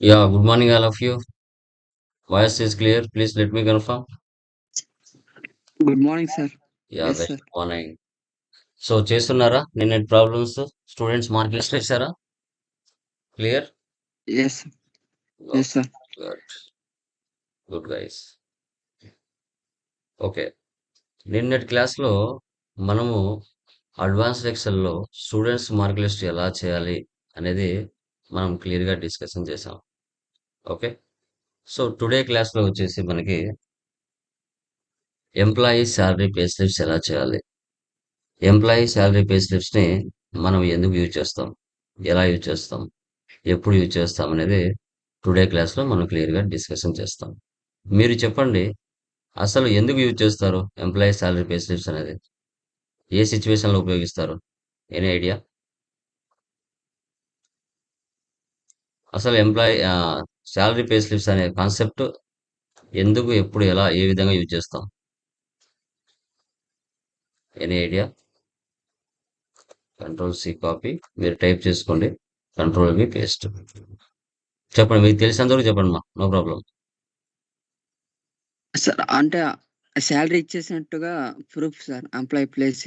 Yeah, good morning, all of you. Voice is clear. Please let me confirm. Good morning sir sir good morning. So చేస్తున్నారా? నిన్న problems students mark list వేసారా clear yes yes sir good good guys okay నిన్నటి క్లాస్లో మనము advance ఎక్సెల్లో students mark list ఎలా చేయాలి అనేది మనం క్లియర్గా డిస్కషన్ చేసాం ఓకే? సో టుడే క్లాస్లో వచ్చేసి మనకి ఎంప్లాయీ శాలరీ పే స్లిప్స్ ఎలా చేయాలి? ఎంప్లాయీ శాలరీ పే స్లిప్స్ని మనం ఎందుకు యూజ్ చేస్తాం? ఎలా యూజ్ చేస్తాం? ఎప్పుడు యూజ్ చేస్తాం అనేది టుడే క్లాస్లో మనం క్లియర్గా డిస్కషన్ చేస్తాం. మీరు చెప్పండి అసలు ఎందుకు యూజ్ చేస్తారు ఎంప్లాయీ శాలరీ పే స్లిప్స్ అనేది? ఏ సిచ్యువేషన్లో ఉపయోగిస్తారు? Any idea? అసలు ఎంప్లాయీ శాలరీ పే స్లిప్స్ అనే కాన్సెప్ట్ ఎందుకు ఎప్పుడు ఎలా ఏ విధంగా యూజ్ చేస్తాం? Any idea? Control C copy మీరు టైప్ చేసుకోండి. కంట్రోల్ వి పేస్ట్ చెప్పండి మీకు తెలిసినంతవరకు చెప్పండి మా నో ప్రాబ్లం సార్ అంటే salary ఇచ్చేసినట్టుగా proof sir employee place.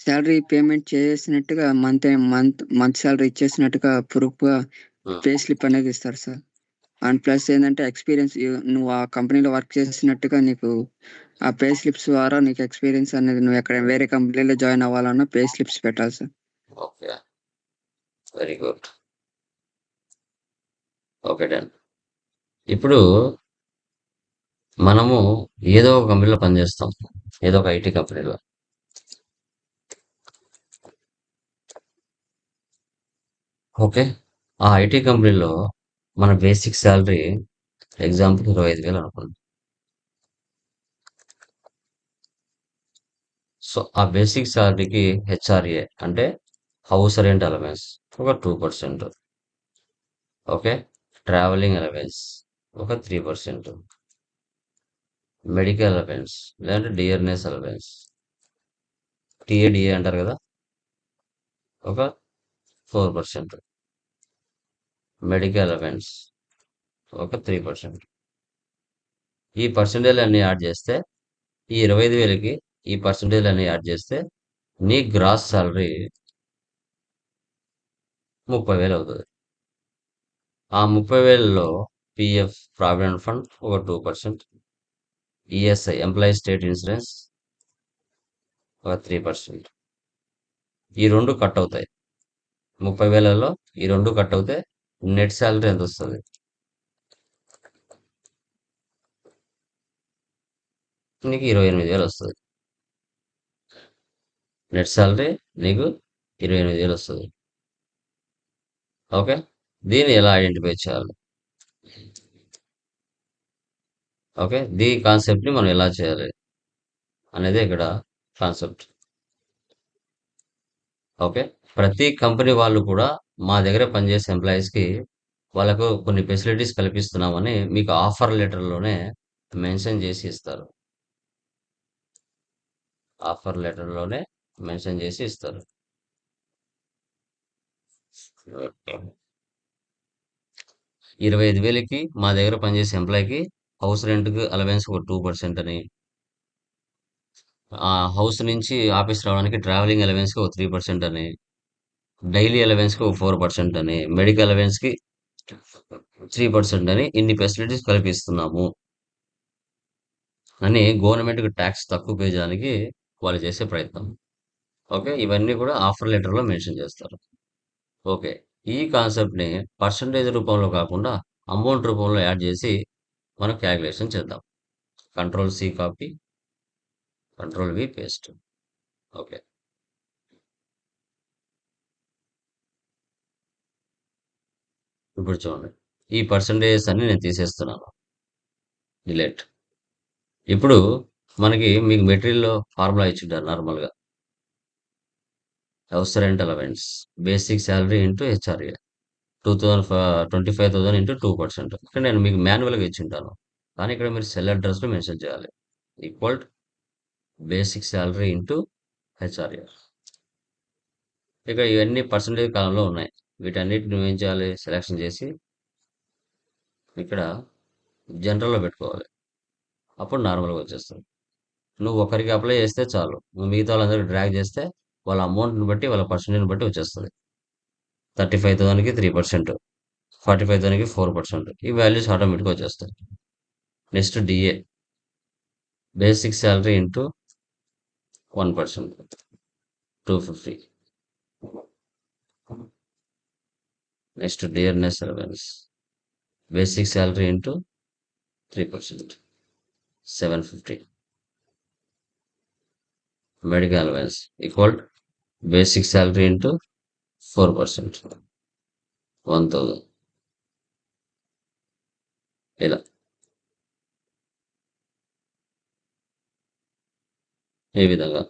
Salary payment చేసినట్టుగా మంత్ మంత్ మంత్ శాలరీ ఇచ్చేసినట్టుగా ప్రూఫ్గా పే స్లిప్ అనేది ఇస్తారు సార్. అండ్ ప్లస్ ఏంటంటే ఎక్స్పీరియన్స్ నువ్వు ఆ కంపెనీలో వర్క్ చేసినట్టుగా నీకు ఆ పే స్లిప్స్ ద్వారా నీకు ఎక్స్పీరియన్స్ అనేది నువ్వు ఎక్కడ వేరే కంపెనీలో జాయిన్ అవ్వాలన్నా పే స్లిప్స్ పెట్టాలి sir. Okay. Very good okay done. ఇప్పుడు మనము ఏదో ఒక కంపెనీలో పనిచేస్తాం. ఏదో ఒక ఐటీ కంపెనీలో ఓకే. ఆ ఐటీ కంపెనీలో మన బేసిక్ శాలరీ ఎగ్జాంపుల్ ఇరవై ఐదు వేలు సో ఆ బేసిక్ శాలరీకి హెచ్ఆర్ఏ అంటే హౌస్ రెంట్ అలవెన్స్ ఒక two percent. Okay. Travelling allowance ఒక త్రీ పర్సెంట్. మెడికల్ అలవెన్స్ లేదంటే dearness allowance. T A D A అంటారు కదా? ఒక ఫోర్ పర్సెంట్. మెడికల్ అలవెన్స్ ఒక త్రీ పర్సెంట్ ఈ పర్సెంటేజ్ అన్ని యాడ్ చేస్తే ఈ ఇరవై ఐదు వేలకి ఈ పర్సెంటేజ్ అన్ని యాడ్ చేస్తే నీ గ్రాస్ సాలరీ ముప్పై వేలు అవుతుంది. ఆ ముప్పై వేలలో పిఎఫ్ ప్రావిడెంట్ ఫండ్ ఒక two percent ESI employee state insurance ఒక త్రీ పర్సెంట్ ఈ రెండు కట్ అవుతాయి. ముప్పై వేలలో ఈ రెండు కట్ అవుతే నెట్ శాలరీ ఎంత వస్తుంది? నీకు ఇరవై ఎనిమిది వేలు వస్తుంది. నెట్ శాలరీ నీకు ఇరవై ఎనిమిది వేలు వస్తుంది. ఓకే? దీన్ని ఎలా ఐడెంటిఫై చేయాలి? ఓకే? దీ కాన్సెప్ట్ని మనం ఎలా చేయాలి అనేది ఇక్కడ కాన్సెప్ట్. ఓకే? ప్రతి కంపెనీ వాళ్ళు కూడా మా దగ్గర పనిచేసే ఎంప్లాయీస్కి వాళ్ళకు కొన్ని ఫెసిలిటీస్ కల్పిస్తున్నామని మీకు ఆఫర్ లెటర్లోనే మెన్షన్ చేసి ఇస్తారు. ఆఫర్ లెటర్లోనే మెన్షన్ చేసి ఇస్తారు. ఇరవై ఐదు వేలకి మా దగ్గర పనిచేసే ఎంప్లాయీకి హౌస్ రెంట్కి అలవెన్స్ ఒక టూ పర్సెంట్ అని. ఆ హౌస్ నుంచి ఆఫీస్ రావడానికి ట్రావెలింగ్ అలవెన్స్కి ఒక త్రీ పర్సెంట్ అని. డైలీ అలవెన్స్కి ఒక ఫోర్ పర్సెంట్ అని మెడికల్ అలవెన్స్కి త్రీ పర్సెంట్ అని ఇన్ని ఫెసిలిటీస్ కల్పిస్తున్నాము అని గవర్నమెంట్కి ట్యాక్స్ తక్కువ పే చేయడానికి వాళ్ళు చేసే ప్రయత్నం. ఓకే? ఇవన్నీ కూడా ఆఫర్ లెటర్లో మెన్షన్ చేస్తారు. ఓకే? ఈ కాన్సెప్ట్ని పర్సంటేజ్ రూపంలో కాకుండా అమౌంట్ రూపంలో యాడ్ చేసి మనం క్యాలిక్యులేషన్ చేద్దాం. Control C copy control V paste. Okay? ఇప్పుడు చూడండి ఈ పర్సంటేజెస్ అన్ని నేను తీసేస్తున్నాను. డిలేట్ ఇప్పుడు మనకి మీకు మెటీరియల్లో ఫార్ములా ఇచ్చింటారు నార్మల్గా. House rent allowance basic salary into HRA two thousand twenty five thousand into two percent ఇక్కడ నేను మీకు మాన్యువల్గా ఇచ్చింటాను. కానీ ఇక్కడ మీరు సెల్ అడ్రస్లో మెన్షన్ చేయాలి. Equal basic salary into HRA ఇక ఇవన్నీ పర్సంటేజ్ కాలంలో ఉన్నాయి. వీటన్నిటిని నువ్వేం చేయాలి సెలెక్షన్ చేసి ఇక్కడ జనరల్‌లో పెట్టుకోవాలి. అప్పుడు నార్మల్‌గా వచ్చేస్తుంది. నువ్వు ఒకరికి అప్లై చేస్తే చాలు. నువ్వు మిగతా వాళ్ళందరికీ డ్రాగ్ చేస్తే వాళ్ళ అమౌంట్‌ని బట్టి, వాళ్ళ పర్సెంటేజ్‌ని బట్టి వచ్చేస్తది. 35,000కి 3%, 45,000కి 4% ఈ వాల్యూస్ ఆటోమేటిక్‌గా వచ్చేస్తాయి. Next DA. Basic salary into 1% 250. Next dearness allowance. Basic salary into 3% 750. Medical allowance equal basic salary into 4% 1000. ఇలా. ఈ విధంగా.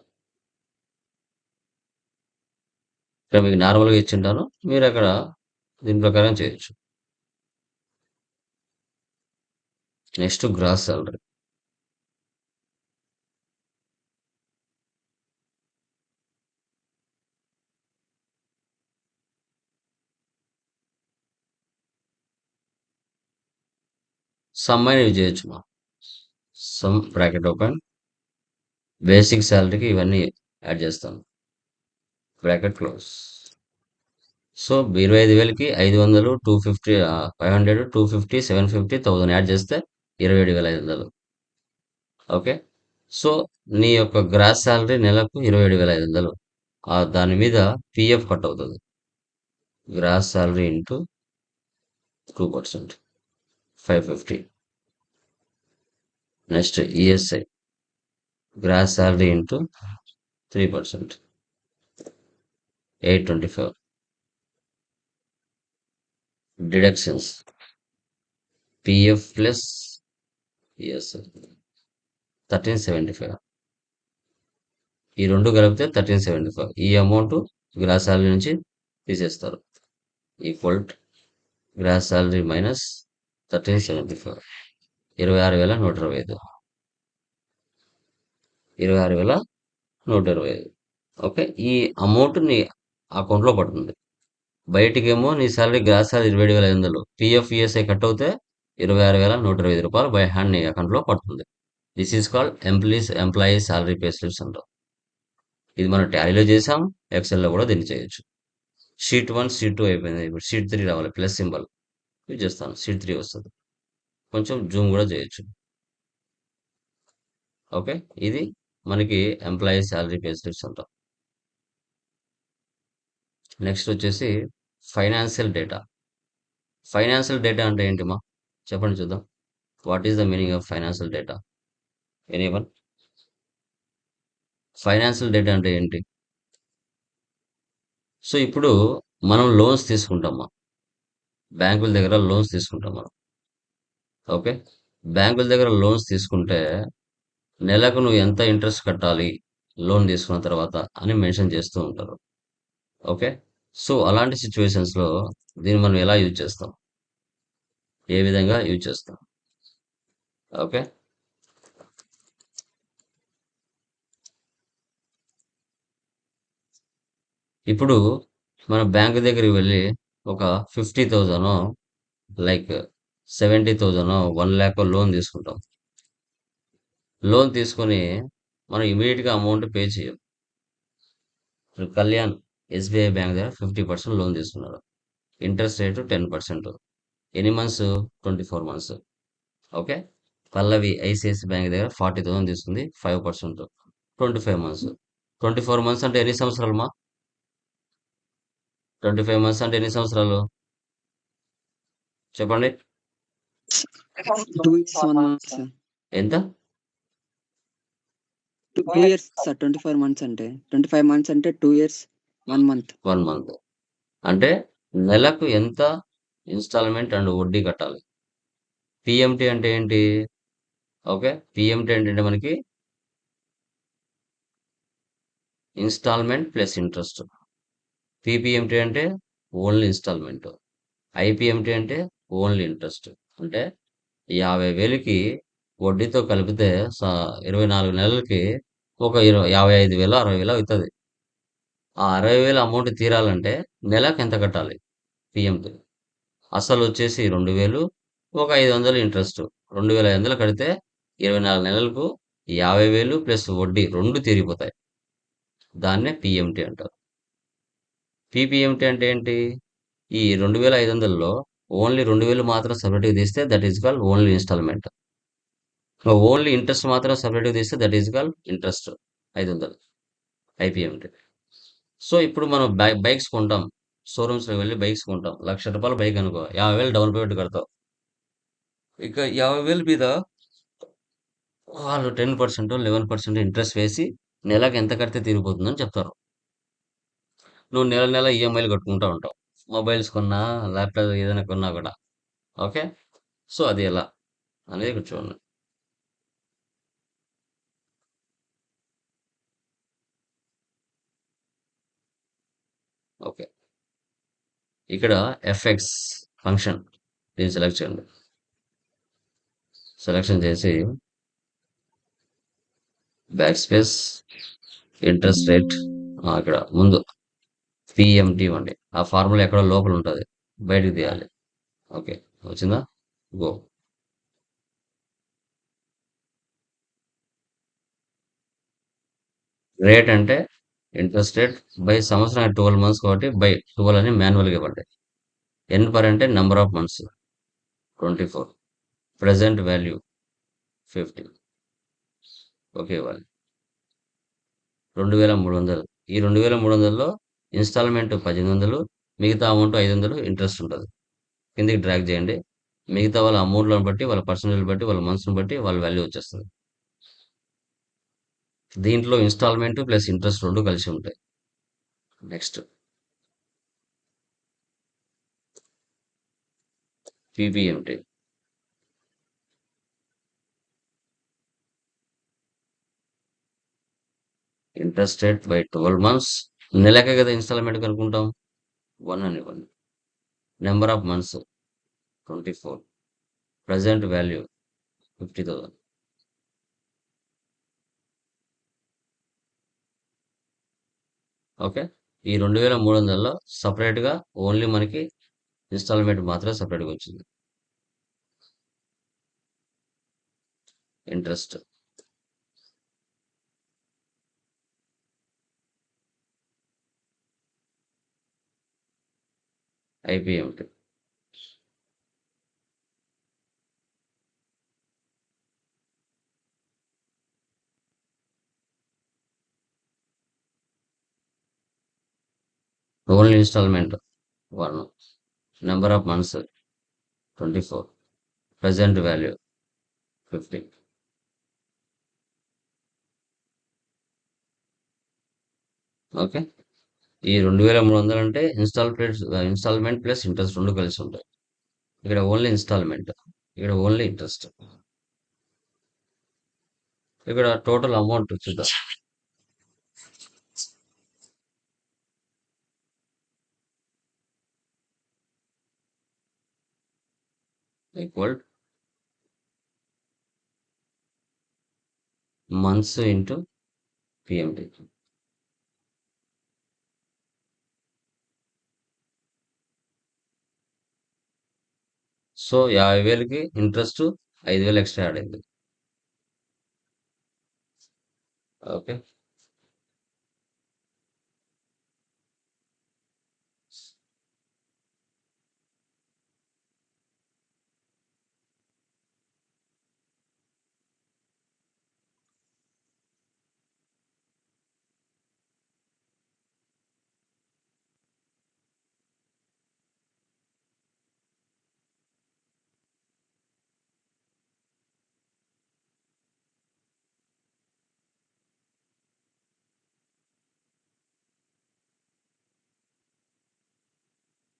ఇక్కడ మీకు నార్మల్‌గా ఇచ్చింటాను మీరు అక్కడ దీని ప్రకారం చేయొచ్చు. Next gross salary. సమ్ అనేవి చేయొచ్చుమా. Sum bracket open. బేసిక్ శాలరీకి ఇవన్నీ యాడ్ చేస్తాను. Bracket close. సో ఇరవై ఐదు వేలకి ఐదు వందలు two fifty five hundred two fifty seven fifty thousand add చేస్తే ఇరవై ఏడు వేల ఐదు వందలు. ఓకే? సో నీ యొక్క గ్రాస్ శాలరీ నెలకు ఇరవై ఏడు వేల ఐదు వందలు దాని మీద పిఎఫ్ కట్ అవుతుంది gross salary into two percent five fifty. Next ESI. Gross salary into three percent eight twenty five deductions. PF plus ES thirteen seventy five ఈ రెండు కలిపితే థర్టీన్ సెవెంటీ ఫైవ్ ఈ అమౌంట్ గ్రాస్ శాలరీ నుంచి తీసేస్తారు. Equal gross salary minus thirteen seventy five ఇరవై ఆరు వేల నూట ఇరవై ఐదు. ఇరవై ఆరు వేల నూట ఇరవై ఐదు. ఓకే ఈ అమౌంట్ నీ అకౌంట్లో పడుతుంది. బయటికేమో నీ salary gross salary 27,500. PF ESI cut అవుతే ఇరవై ఆరు వేల నూట ఇరవై రూపాయలు బై హ్యాండ్ నీ అకౌంట్‌లో పడుతుంది. This is called employees employee salary pay slips అంటాం. ఇది మనం టాలీలో చేసాం. ఎక్సెల్‌లో కూడా దీన్ని చేయొచ్చు. షీట్ వన్ షీట్ టూ అయిపోయింది. ఇప్పుడు షీట్ త్రీ రావాలి. Plus symbol. యూజ్ చేస్తాను. షీట్ త్రీ వస్తుంది కొంచెం జూమ్ కూడా చేయొచ్చు. ఓకే. ఇది మనకి ఎంప్లాయీ సాలరీ పే స్లిప్స్ అంటాం. నెక్స్ట్ వచ్చేసి ఫైనాన్షియల్ డేటా. ఫైనాన్షియల్ డేటా అంటే ఏంటిమా? చెప్పండి చూద్దాం. What is the meaning of financial data? Anyone? Financial data అంటే ఏంటి? సో ఇప్పుడు మనం లోన్స్ తీసుకుంటామా. బ్యాంకుల దగ్గర లోన్స్ తీసుకుంటాం మనం. ఓకే. బ్యాంకుల దగ్గర లోన్స్ తీసుకుంటే నెలకు నువ్వు ఎంత ఇంట్రెస్ట్ కట్టాలి లోన్ తీసుకున్న తర్వాత అని మెన్షన్ చేస్తూ ఉంటారు. ఓకే. సో అలాంటి సిచ్యువేషన్స్లో దీన్ని మనం ఎలా యూజ్ చేస్తాం? ఏ విధంగా యూజ్ చేస్తాం? ఓకే. ఇప్పుడు మన బ్యాంక్ దగ్గరికి వెళ్ళి ఒక 50,000నో లైక్ 70,000నో 1,00,000 లోన్ తీసుకుంటాం. లోన్ తీసుకొని మనం ఇమీడియట్గా అమౌంట్ పే చేయం. కళ్యాణ్ ఎస్‌బీఐ బ్యాంక్ దగ్గర 50% లోన్ తీసుకున్నాడు. Interest rate 10%. ఎన్ని months? 24 months. Okay. Pallavi ICICI bank దగ్గర 40,000 తీసుకుంది. 5% 25 మంత్స్. 24 మంత్స్ అంటే ఎన్ని సంవత్సరాలమ్మా? 25 మంత్స్ అంటే ఎన్ని సంవత్సరాలు? చెప్పండి. 2 ఇయర్స్ 1 మంత్ సార్. ఎంత? 2 ఇయర్స్ సార్ 24 మంత్స్ అంటే. 25 మంత్స్ అంటే 2 years one month. One month. అంటే నెలకు ఎంత ఇన్‌స్టాల్‌మెంట్ అండ్ వడ్డీ కట్టాలి? పిఎంటి అంటే ఏంటి? ఓకే. పిఎంటి ఏంటంటే మనకి ఇన్‌స్టాల్‌మెంట్ ప్లస్ ఇంట్రెస్ట్. పీపీఎంటీ అంటే ఓన్లీ ఇన్‌స్టాల్‌మెంట్. ఐపీఎంటి అంటే ఓన్లీ ఇంట్రెస్ట్. అంటే 50,000కి వడ్డీతో కలిపితే ఇరవై నాలుగు నెలలకి ఒక ఇరవై యాభై ఐదు వేలు అరవై వేలు అవుతుంది ఆ అరవై వేల అమౌంట్ తీరాలంటే నెలకు ఎంత కట్టాలి? పిఎంటీ అసలు వచ్చేసి రెండు వేలు ఒక ఐదు వందలు ఇంట్రెస్ట్. రెండు వేల ఐదు వందలు కడితే ఇరవై నాలుగు నెలలకు యాభై వేలు ప్లస్ వడ్డీ రెండు తిరిగిపోతాయి దాన్నే పిఎంటీ అంటారు. పిపిఎంటీ అంటే ఏంటి? ఈ రెండు వేల ఐదు వందల్లో ఓన్లీ రెండు వేలు మాత్రం సపరేట్గా తీస్తే that is call only installment. Only interest మాత్రం సపరేట్గా తీస్తే దట్ ఈస్ కాల్ ఇంట్రెస్ట్ ఐదు వందలు ఐపీఎంటీ. సో ఇప్పుడు మనం బైక్స్ కొంటాం. షోరూమ్స్లో వెళ్ళి బైక్స్ కొంటాం. లక్ష రూపాయల బైక్ అనుకో. యాభై వేలు డౌన్ పేమెంట్ కడతావు. ఇక యాభై వేలు మీద వాళ్ళు ten percent eleven percent interest వేసి నెలకు ఎంత కడితే తీరిపోతుందని చెప్తారు. నువ్వు నెల నెల ఈఎంఐలు కట్టుకుంటూ ఉంటావు. మొబైల్స్ కొన్నా ల్యాప్టాప్ ఏదైనా కొన్నా కూడా. ఓకే? సో అది ఎలా? అనేది ఇక్కడ చూడండి. ఓకే. ఇక్కడ ఎఫ్ఎక్స్ ఫంక్షన్ దీన్ని సెలెక్ట్ చేయండి. సెలెక్షన్ చేసి బ్యాక్ స్పేస్ ఇంట్రెస్ట్ రేట్ ఇక్కడ ముందు పిఎంటి ఇవ్వండి. ఆ ఫార్ములా ఎక్కడో లోపల ఉంటుంది. బయటకు తీయాలి. ఓకే. వచ్చిందా? గో రేట్ అంటే ఇంట్రెస్ట్ రేట్ బై సంవత్సరం ట్వెల్వ్ మంత్స్ కాబట్టి బై ట్వెల్వ్ అని మాన్యువల్గా ఇవ్వండి. ఎన్ పర్ అంటే number of months twenty four present value fifty okay ఇవ్వాలి రెండు వేల మూడు వందలు. ఈ రెండు వేల మూడు వందల్లో ఇన్స్టాల్మెంట్ పద్దెనిమిది వందలు మిగతా అమౌంట్ ఐదు వందలు ఇంట్రెస్ట్ ఉంటుంది. కిందికి డ్రాక్ చేయండి. మిగతా వాళ్ళ అమౌంట్లను బట్టి వాళ్ళ పర్సనల్ బట్టి వాళ్ళ మంత్స్ని బట్టి వాళ్ళ వాల్యూ వచ్చేస్తుంది. దీంట్లో ఇన్స్టాల్మెంట్ ప్లస్ ఇంట్రెస్ట్ రెండు కలిసి ఉంటాయి. Next PPMT interest rate by twelve months నెలకే కదా ఇన్స్టాల్మెంట్ కనుక్కుంటాం? వన్ అని one number of months twenty four present value fifty thousand okay. ఈ రెండు వేల మూడు వందలలో సపరేట్గా ఓన్లీ మనకి ఇన్స్టాల్మెంట్ మాత్రమే సపరేట్గా వచ్చింది. Interest. IPMT only installment one number of months twenty four present value fifty okay ఈ రెండు వేల మూడు వందలు అంటే install place installment plus interest రెండు కలిసి ఉంటాయి. ఇక్కడ ఓన్లీ ఇన్స్టాల్మెంట్ ఇక్కడ ఓన్లీ ఇంట్రెస్ట్ ఇక్కడ టోటల్ అమౌంట్ చూద్దాం. Equal months into PMT so యాభై వేలకి ఇంట్రెస్ట్ ఐదు వేలు ఎక్స్ట్రా యాడ్ అయింది ఓకే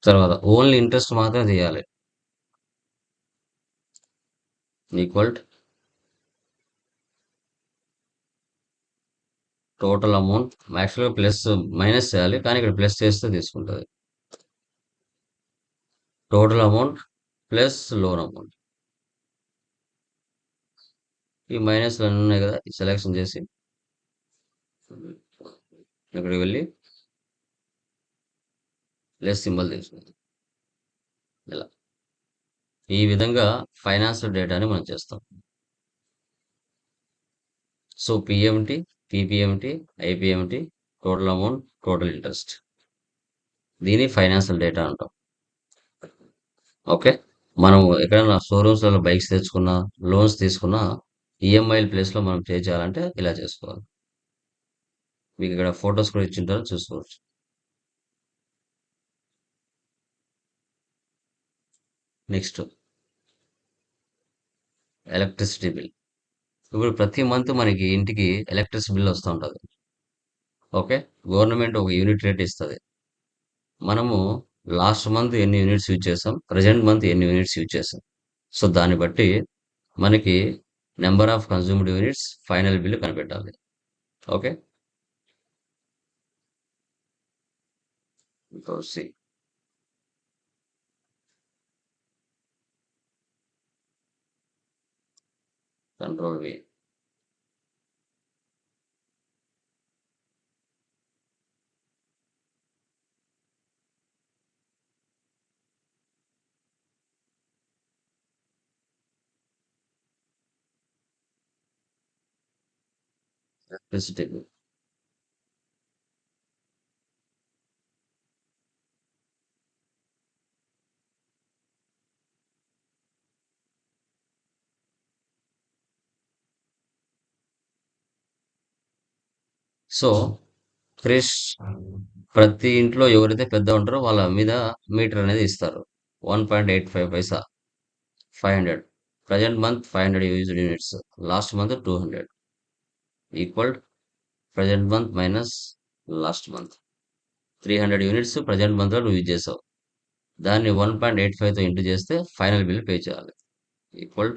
తర్వాత ఓన్లీ ఇంట్రెస్ట్ మాత్రమే తీయాలి. ఈక్వల్ టోటల్ అమౌంట్ యాక్చువల్గా ప్లస్ మైనస్ చేయాలి కానీ ఇక్కడ ప్లస్ చేస్తే తీసుకుంటుంది. Total amount plus loan amount. ఈ మైనస్ అన్నీ ఉన్నాయి కదా సెలెక్షన్ చేసి ఇక్కడికి వెళ్ళి ప్లస్ సింబల్ తీసుకుంది ఇలా ఈ విధంగా ఫైనాన్షియల్ డేటాని మనం చేస్తాం. So PMT PPMT IPMT total amount total interest దీని ఫైనాన్షియల్ డేటా అంటాం. ఓకే మనం ఎక్కడైనా షోరూమ్స్లలో బైక్స్ తెచ్చుకున్నా లోన్స్ తీసుకున్నా ఈఎంఐల ప్లేస్లో మనం పే చేయాలంటే ఇలా చేసుకోవాలి. మీకు ఇక్కడ ఫొటోస్ కూడా ఇచ్చింటారో చూసుకోవచ్చు. నెక్స్ట్ ఎలక్ట్రిసిటీ బిల్ ఇప్పుడు ప్రతి మంత్ మనకి ఇంటికి ఎలక్ట్రిసిటీ బిల్ వస్తూ ఉంటుంది. ఓకే గవర్నమెంట్ ఒక యూనిట్ రేట్ ఇస్తుంది. మనము లాస్ట్ మంత్ ఎన్ని యూనిట్స్ యూజ్ చేసాం? ప్రజెంట్ మంత్ ఎన్ని యూనిట్స్ యూజ్ చేసాం? సో దాన్ని బట్టి మనకి number of consumed units final bill కనిపెట్టాలి. Okay C control V electricity so Krish ప్రతి ఇంట్లో ఎవరైతే పెద్ద ఉంటారో వాళ్ళ మీద మీటర్ అనేది ఇస్తారు. One point eight five paisa. Five hundred. Present month five hundred used units. Last month two hundred. Equal present month minus last month. Three hundred units present మంత్లో నువ్వు యూజ్ చేసావు. దాన్ని వన్ పాయింట్ ఎయిట్ ఫైవ్తో into చేస్తే final bill pay చేయాలి. Equal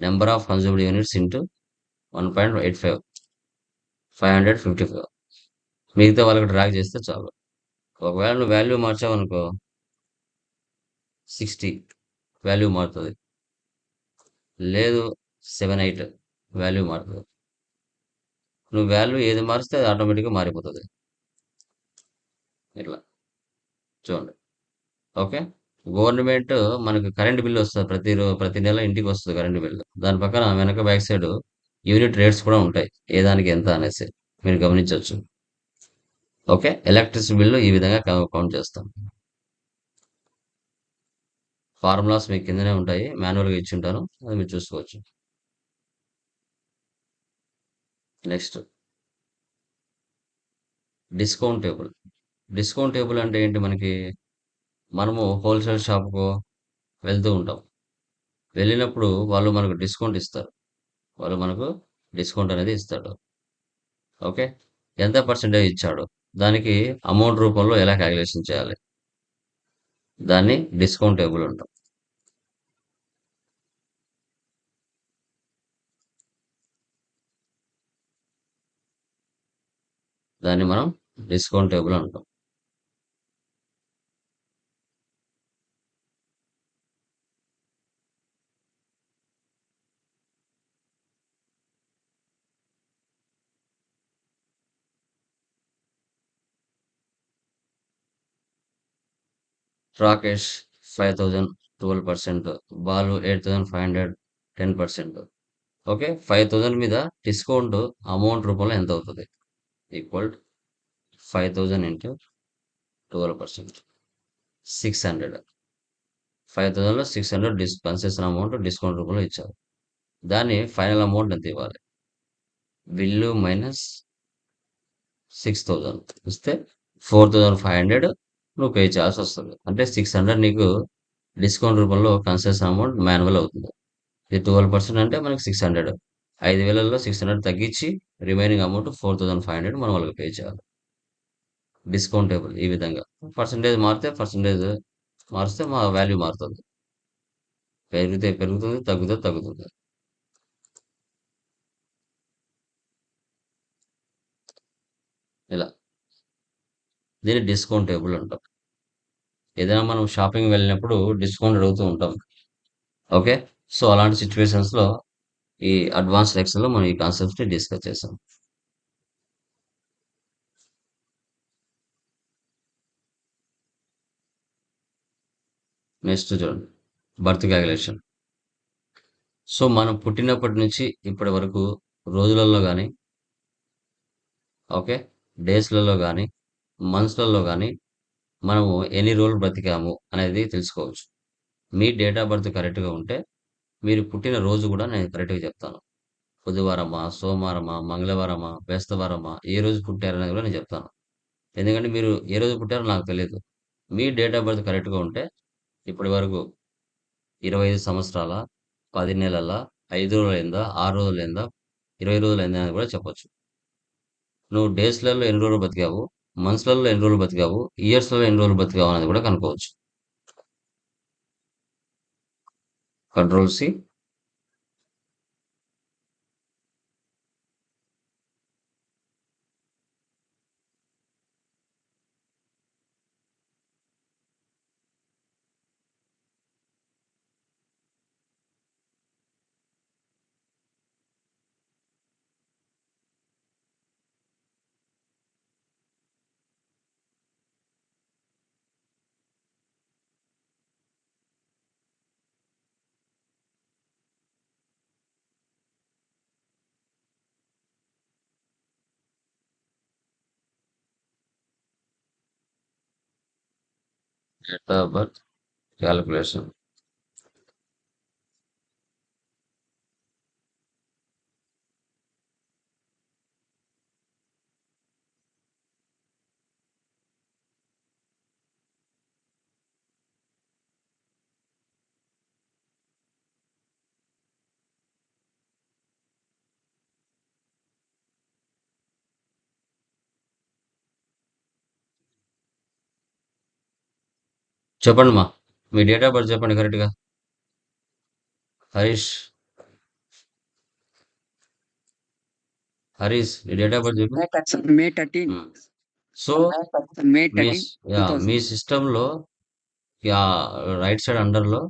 number of consumed units into one point eight five. Five hundred fifty five. మిగతా వాళ్ళకి drag చేస్తే చాలు. ఒకవేళ నువ్వు వాల్యూ మార్చావు అనుకో సిక్స్టీ వాల్యూ మారుతుంది. లేదు సెవెన్ ఎయిట్ వాల్యూ మారుతుంది. నువ్వు వాల్యూ ఏది మారిస్తే అది ఆటోమేటిక్గా మారిపోతుంది. ఇట్లా. చూడండి. ఓకే? గవర్నమెంట్ మనకు కరెంట్ బిల్ వస్తుంది ప్రతి ప్రతి నెల ఇంటికి వస్తుంది కరెంట్ బిల్. దాని పక్కన వెనక బ్యాక్ సైడ్ యూనిట్ రేట్స్ కూడా ఉంటాయి ఏ దానికి ఎంత అనేసి మీరు గమనించవచ్చు. ఓకే? ఎలక్ట్రిసిటీ బిల్లు ఈ విధంగా కౌంట్ చేస్తాం. ఫార్ములాస్ మీకు కిందనే ఉంటాయి మాన్యువల్గా ఇచ్చి ఉంటాను అది మీరు చూసుకోవచ్చు. Next. Discount table. Discount table అంటే ఏంటి మనకి? మనము హోల్సేల్ షాప్కు వెళ్తూ ఉంటాం. వెళ్ళినప్పుడు వాళ్ళు మనకు డిస్కౌంట్ ఇస్తారు. వాళ్ళు మనకు డిస్కౌంట్ అనేది ఇస్తాడు. ఓకే? ఎంత పర్సెంటేజ్ ఇచ్చాడు? దానికి అమౌంట్ రూపంలో ఎలా క్యాలిక్యులేషన్ చేయాలి? దాన్ని డిస్కౌంట్ టేబుల్ ఉంటాం దాన్ని మనం డిస్కౌంట్ టేబుల్ అంటాం. Rakesh five thousand twelve percent. Balu eight thousand five hundred ten percent. Okay five thousand మీద డిస్కౌంట్ అమౌంట్ రూపంలో ఎంత అవుతుంది? Equal five thousand into twelve percent. Six hundred. Five థౌజండ్లో six hundred dis concession amount discount రూపంలో ఇచ్చారు. దాన్ని final amount ఎంత ఇవ్వాలి? Bill minus six thousand. ఇస్తే ఫోర్ థౌజండ్ ఫైవ్ హండ్రెడ్ నువ్వు పే చేయాల్సి వస్తుంది. అంటే సిక్స్ హండ్రెడ్ నీకు డిస్కౌంట్ రూపంలో కన్సెషన్ అమౌంట్ మాన్యువల్ అవుతుంది. ఇది ట్వెల్వ్ పర్సెంట్ అంటే మనకి సిక్స్ హండ్రెడ్. ఐదు వేలలో సిక్స్ హండ్రెడ్ తగ్గించి remaining amount four thousand five hundred మనం వాళ్ళకి పే చేయాలి. డిస్కౌంటేబుల్ ఈ విధంగా. పర్సంటేజ్ మారితే పర్సంటేజ్ మారిస్తే మా వాల్యూ మారుతుంది. పెరిగితే పెరుగుతుంది తగ్గితే తగ్గుతుంది. ఇలా. దీన్ని డిస్కౌంట్ టేబుల్ అంటాం. ఏదైనా మనం షాపింగ్ వెళ్ళినప్పుడు డిస్కౌంట్ అడుగుతూ ఉంటాం. ఓకే సో అలాంటి సిచ్యువేషన్స్లో ఈ అడ్వాన్స్ లెక్చర్లో మనం ఈ కాన్సెప్ట్ని డిస్కస్ చేసాం. నెక్స్ట్ చూడండి. బర్త్ క్యాలిక్యులేషన్ సో మనం పుట్టినప్పటి నుంచి ఇప్పటి వరకు రోజులలో కానీ ఓకే డేస్లలో కానీ మంత్స్లలో కానీ మనము ఎన్ని రోజులు బ్రతికాము అనేది తెలుసుకోవచ్చు. మీ డేట్ ఆఫ్ బర్త్ కరెక్ట్గా ఉంటే మీరు పుట్టిన రోజు కూడా నేను కరెక్ట్గా చెప్తాను. బుధవారమా సోమవారమా మంగళవారమా బేస్తవారమా ఏ రోజు పుట్టారనేది కూడా నేను చెప్తాను. ఎందుకంటే మీరు ఏ రోజు పుట్టారో నాకు తెలియదు మీ డేట్ ఆఫ్ బర్త్ కరెక్ట్గా ఉంటే ఇప్పటి వరకు ఇరవై ఐదు సంవత్సరాల పది నెలల ఐదు రోజులైందా ఆరు రోజులైందా ఇరవై రోజులైందా అని కూడా చెప్పొచ్చు. నువ్వు డేస్లలో ఎన్ని రోజులు బతికావు మంత్స్లలో ఎన్ని రోజులు బతికావు? ఇయర్స్లలో ఎన్ని రోజులు బతికావు అనేది కూడా కనుక్కోవచ్చు. Control C. Date of birth calculation చెప్పండి మా మీ డేట్ ఆఫ్ బర్త్ చెప్పండి కరెక్ట్గా హరీష్. హరీష్ నీ డేట్ ఆఫ్ బర్త్ చెప్పు. మే థర్టీన్. సో మే మీ మీ సిస్టంలో రైట్ సైడ్ అండర్లో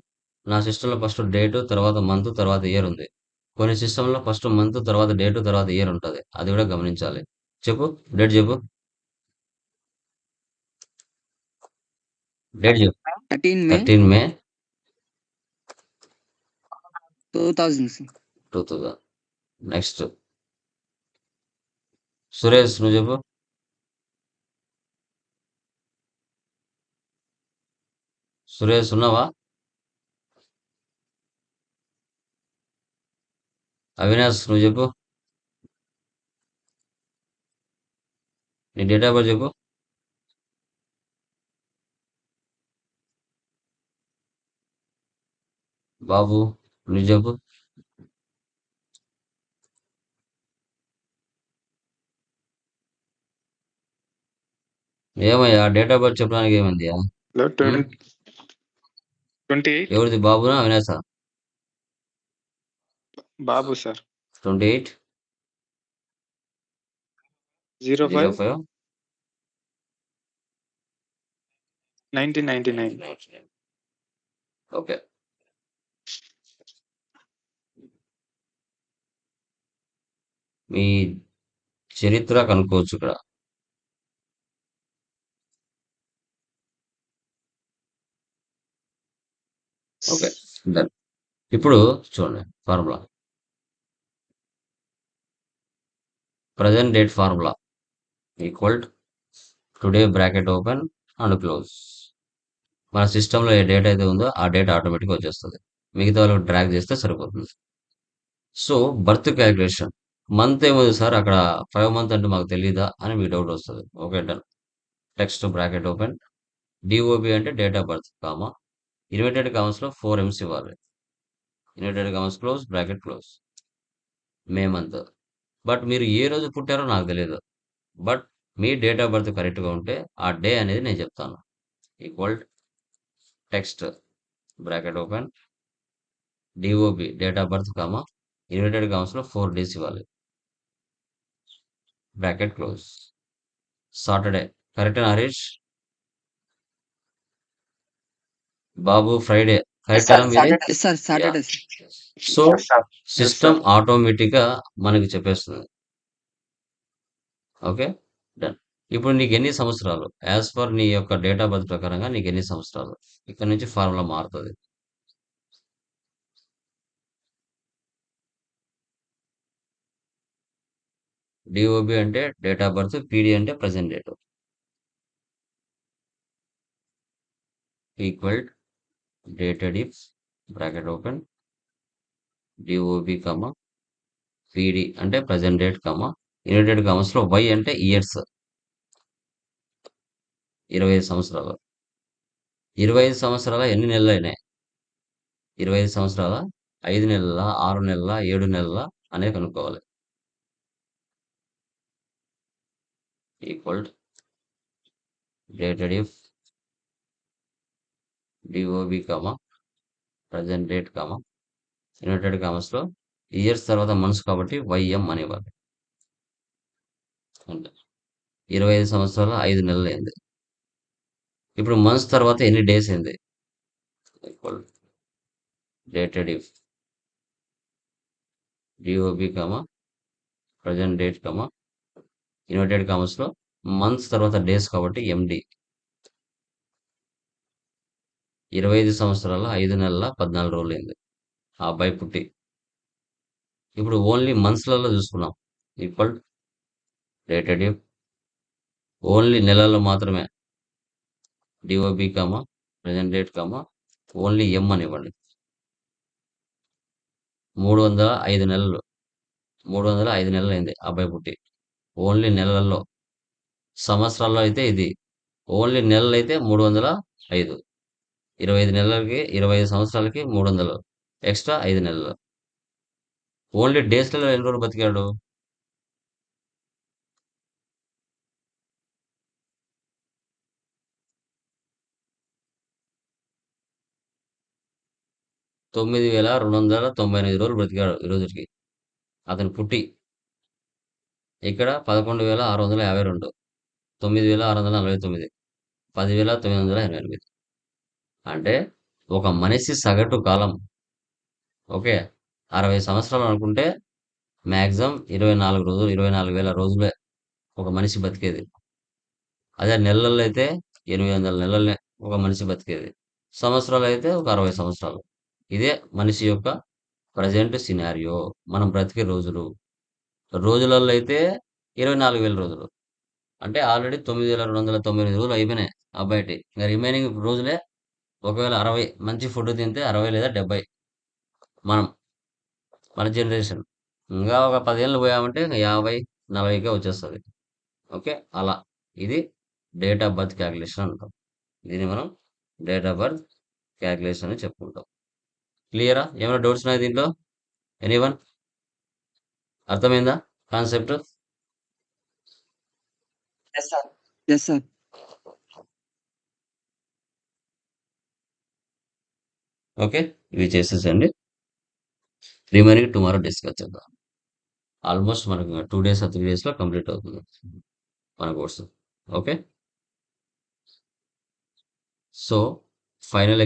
నా సిస్టంలో ఫస్ట్ డేట్ తర్వాత మంత్ తర్వాత ఇయర్ ఉంది. కొన్ని సిస్టంలో ఫస్ట్ మంత్ తర్వాత డేట్ తర్వాత ఇయర్ ఉంటుంది. అది కూడా గమనించాలి. చెప్పు డేట్ చెప్పు. డేట్ చెప్పు thirteen May thirteen May two thousand two thousand next Suresh నువ్వు చెప్పు. సురేష్ ఉన్నావా? అవినాష్ నువ్వు చెప్పు. నీ డేట్ ఆఫ్ బర్త్ చెప్పు. బాబు నువ్వు చెప్పు. ఏమయ్యా డేట్ ఆఫ్ బర్త్ చెప్పడానికి ఏమైంది? ఎయిట్ ఎవరిది బాబునా అవినాశా బాబు sir twenty eight zero zero five five nineteen ninety nine okay మీ చరిత్ర కనుక్కోవచ్చు ఇక్కడ. Okay done. ఇప్పుడు చూడండి formula. Present date formula. Equal today bracket open and close మన సిస్టంలో ఏ డేట్ అయితే ఉందో ఆ డేట్ ఆటోమేటిక్గా వచ్చేస్తుంది. మిగతా వాళ్ళకి డ్రాగ్ చేస్తే సరిపోతుంది. సో బర్త్ క్యాలిక్యులేషన్ మంత్ ఏమో సార్ అక్కడ ఫైవ్ మంత్ అంటే మాకు తెలియదా అని మీకు డౌట్ వస్తుంది. Okay done text bracket open DOB అంటే date of birth comma inverted కామర్స్లో ఫోర్ ఎంస్ ఇవ్వాలి. Inverted commas close bracket close May month but మీరు ఏ రోజు పుట్టారో నాకు తెలియదు బట్ మీ డేట్ ఆఫ్ బర్త్ కరెక్ట్గా ఉంటే ఆ డే అనేది నేను చెప్తాను. Equal text bracket open DOB date of birth comma inverted కామర్స్లో ఫోర్ డేస్ ఇవ్వాలి. బ్రాకెట్ క్లోజ్ సాటర్డే కరెక్టేనా హరీష్ బాబు ఫ్రైడే సో సిస్టమ్ ఆటోమేటిక్గా మనకి చెప్పేస్తుంది. ఓకే డన్ ఇప్పుడు నీకు ఎన్ని సంవత్సరాలు? యాజ్ పర్ నీ యొక్క డేట్ ఆఫ్ బర్త్ ప్రకారంగా నీకు ఎన్ని సంవత్సరాలు? ఇక్కడ నుంచి ఫార్ములా మారుతుంది. డిఓబి అంటే డేట్ ఆఫ్ బర్త్ పీడి అంటే present date equal dated if bracket open DOB comma PD అంటే ప్రజెంట్ డేట్ కమ యునైటెడ్ కమర్స్లో వై అంటే ఇయర్స్ ఇరవై ఐదు సంవత్సరాలు. ఇరవై ఐదు సంవత్సరాల ఎన్ని నెలలు అయినాయి? ఇరవై ఐదు సంవత్సరాల? ఐదు నెలల? ఆరు నెలల? ఏడు నెలల? అనేది కనుక్కోవాలి. Equal dated if DOB comma present date comma united కామర్స్లో ఇయర్స్ తర్వాత మంత్స్ కాబట్టి వైఎం అనేవారు ఇరవై ఐదు సంవత్సరాల ఐదు నెలలు అయింది. ఇప్పుడు మంత్స్ తర్వాత ఎన్ని డేస్ అయింది? Equal dated if DOB comma present date comma united కామర్స్లో మంత్స్ తర్వాత డేస్ కాబట్టి ఎండి ఇరవై ఐదు సంవత్సరాల ఐదు నెలల పద్నాలుగు రోజులు అయింది ఆ అబ్బాయి పుట్టి. ఇప్పుడు ఓన్లీ మంత్స్లలో చూసుకున్నాం ఈక్వల్ రేటెడ్ ఓన్లీ నెలల్లో మాత్రమే DOB comma present date comma only M అని ఇవ్వండి. మూడు వందల ఐదు నెలలు. మూడు వందల ఐదు నెలలు అయింది అబ్బాయి పుట్టి. ఓన్లీ నెలల్లో. సంవత్సరాల్లో అయితే ఇది. ఓన్లీ నెలలు అయితే మూడు వందల ఐదు. ఇరవై ఐదు నెలలకి ఇరవై ఐదు సంవత్సరాలకి మూడు వందలు. ఎక్స్ట్రా ఐదు నెలలు. ఓన్లీ డేస్లలో ఎన్ని రోజులు బతికాడు? తొమ్మిది వేల రెండు వందల తొంభై ఎనిమిది రోజులు బ్రతికాడు ఈ రోజుకి. అతను పుట్టి ఇక్కడ పదకొండు వేల ఆరు వందల యాభై రెండు తొమ్మిది వేల ఆరు వందల నలభై తొమ్మిది పదివేల తొమ్మిది వందల ఎనభై ఎనిమిది. అంటే ఒక మనిషి సగటు కాలం ఓకే అరవై సంవత్సరాలు అనుకుంటే మ్యాక్సిమం ఇరవై నాలుగు రోజులు ఇరవై నాలుగు వేల రోజులే ఒక మనిషి బతికేది. అదే నెలల్లో అయితే ఎనిమిది వందల నెలలనే ఒక మనిషి బతికేది. సంవత్సరాలు అయితే ఒక అరవై సంవత్సరాలు. ఇదే మనిషి యొక్క ప్రజెంట్ సినారియో. మనం బ్రతికే రోజులు. రోజులలో అయితే ఇరవై నాలుగు వేల రోజులు. అంటే ఆల్రెడీ తొమ్మిది వేల రెండు వందల తొంభై ఎనిమిది రోజులు అయిపోయినాయి అబ్బాయిటి ఇంకా రిమైనింగ్ రోజులే ఒకవేళ అరవై మంచి ఫుడ్ తింటే అరవై లేదా డెబ్బై మనం మన జనరేషన్. ఇంకా ఒక పదేళ్ళు పోయామంటే ఇంకా యాభై నలభైకే వచ్చేస్తుంది. ఓకే అలా. ఇది డేట్ ఆఫ్ బర్త్ క్యాలిక్యులేషన్ అంటాం. దీన్ని మనం డేట్ ఆఫ్ బర్త్ క్యాలిక్యులేషన్ అని చెప్పుకుంటాం. క్లియరా? ఏమైనా డౌట్స్ ఉన్నాయి దీంట్లో? ఎనీవన్? అర్థమైందా? కాన్సెప్ట్? ఎస్ సార్ ఓకే ఇవి చేసేసండి రిమైనింగ్ టుమారో డిస్కస్ చేద్దాం. ఆల్మోస్ట్ మనకు టూ డేస్ త్రీ డేస్లో కంప్లీట్ అవుతుంది మన కోర్సు. ఓకే? So final